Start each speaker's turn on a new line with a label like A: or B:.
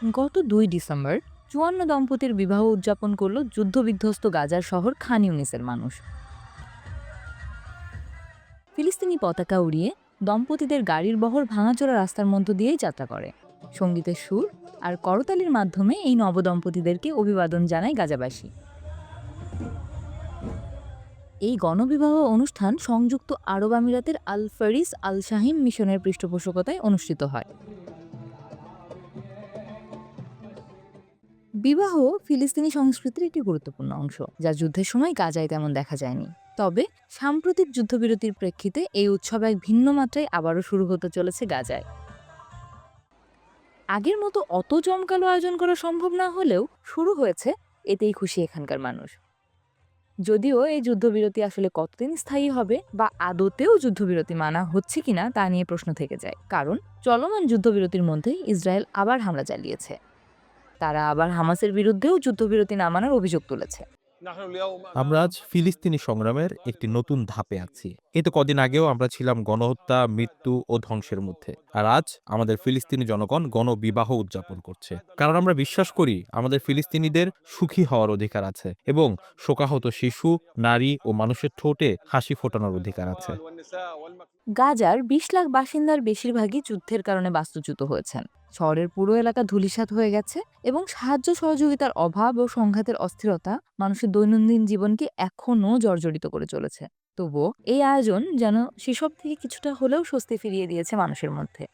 A: গত দুই ডিসেম্বর চুয়ান্ন দম্পতির বিবাহ উদযাপন করল যুদ্ধবিধ্বস্ত গাজার শহর খান ইউনিসের মানুষ। ফিলিস্তিনি পতাকা উড়িয়ে দম্পতিদের গাড়ির বহর ভাঙাচোরা রাস্তার মধ্য দিয়েই যাত্রা করে। সঙ্গীতের সুর আর করতালির মাধ্যমে এই নবদম্পতিদেরকে অভিবাদন জানায় গাজাবাসী। এই গণবিবাহ অনুষ্ঠান সংযুক্ত আরব আমিরাতের আল ফারিস আল শাহিম মিশনের পৃষ্ঠপোষকতায় অনুষ্ঠিত হয়। বিবাহ ফিলিস্তিনি সংস্কৃতির একটি গুরুত্বপূর্ণ অংশ, যা যুদ্ধের সময় গাজায় তেমন দেখা যায়নি। তবে সাম্প্রতিক যুদ্ধবিরতির প্রেক্ষিতে এই উৎসব এক ভিন্ন মাত্রায় আবারও শুরু হতে চলেছে গাজায়। আগের মতো অত জমকালো আয়োজন করা সম্ভব না হলেও শুরু হয়েছে এতেই খুশি এখানকার মানুষ। যদিও এই যুদ্ধবিরতি আসলে কতদিন স্থায়ী হবে বা আদতেও যুদ্ধবিরতি মানা হচ্ছে কিনা তা নিয়ে প্রশ্ন থেকে যায়, কারণ চলমান যুদ্ধবিরতির মধ্যেই ইসরায়েল আবার হামলা চালিয়েছে। তারা আবার হামাসের বিরুদ্ধেও যুদ্ধবিরতি না মানার অভিযোগ তুলেছে।
B: আমরা আজ ফিলিস্তিনি সংগ্রামের একটি নতুন ধাপে আছি। এই তো কদিন আগেও আমরা ছিলাম গণহত্যা মৃত্যু ও ধ্বংসের মধ্যে। আর আজ আমাদের ফিলিস্তিনি জনগণ গণবিবাহ উদযাপন করছে। কারণ আমরা বিশ্বাস করি আমাদের ফিলিস্তিনিদের সুখী হওয়ার অধিকার আছে এবং শোকাহত শিশু নারী ও মানুষের ঠোঁটে হাসি ফোটানোর অধিকার আছে।
A: গাজার বিশ লাখ বাসিন্দার বেশিরভাগই যুদ্ধের কারণে বাস্তুচ্যুত হয়েছেন। শহরের পুরো এলাকা ধুলিসাত হয়ে গেছে এবং সাহায্য সহযোগিতার অভাব ও সংঘাতের অস্থিরতা মানুষের দৈনন্দিন জীবনকে এখনও জর্জরিত করে চলেছে। তবুও এই আয়োজন যেন সেসব থেকে কিছুটা হলেও স্বস্তি ফিরিয়ে দিয়েছে মানুষের মধ্যে।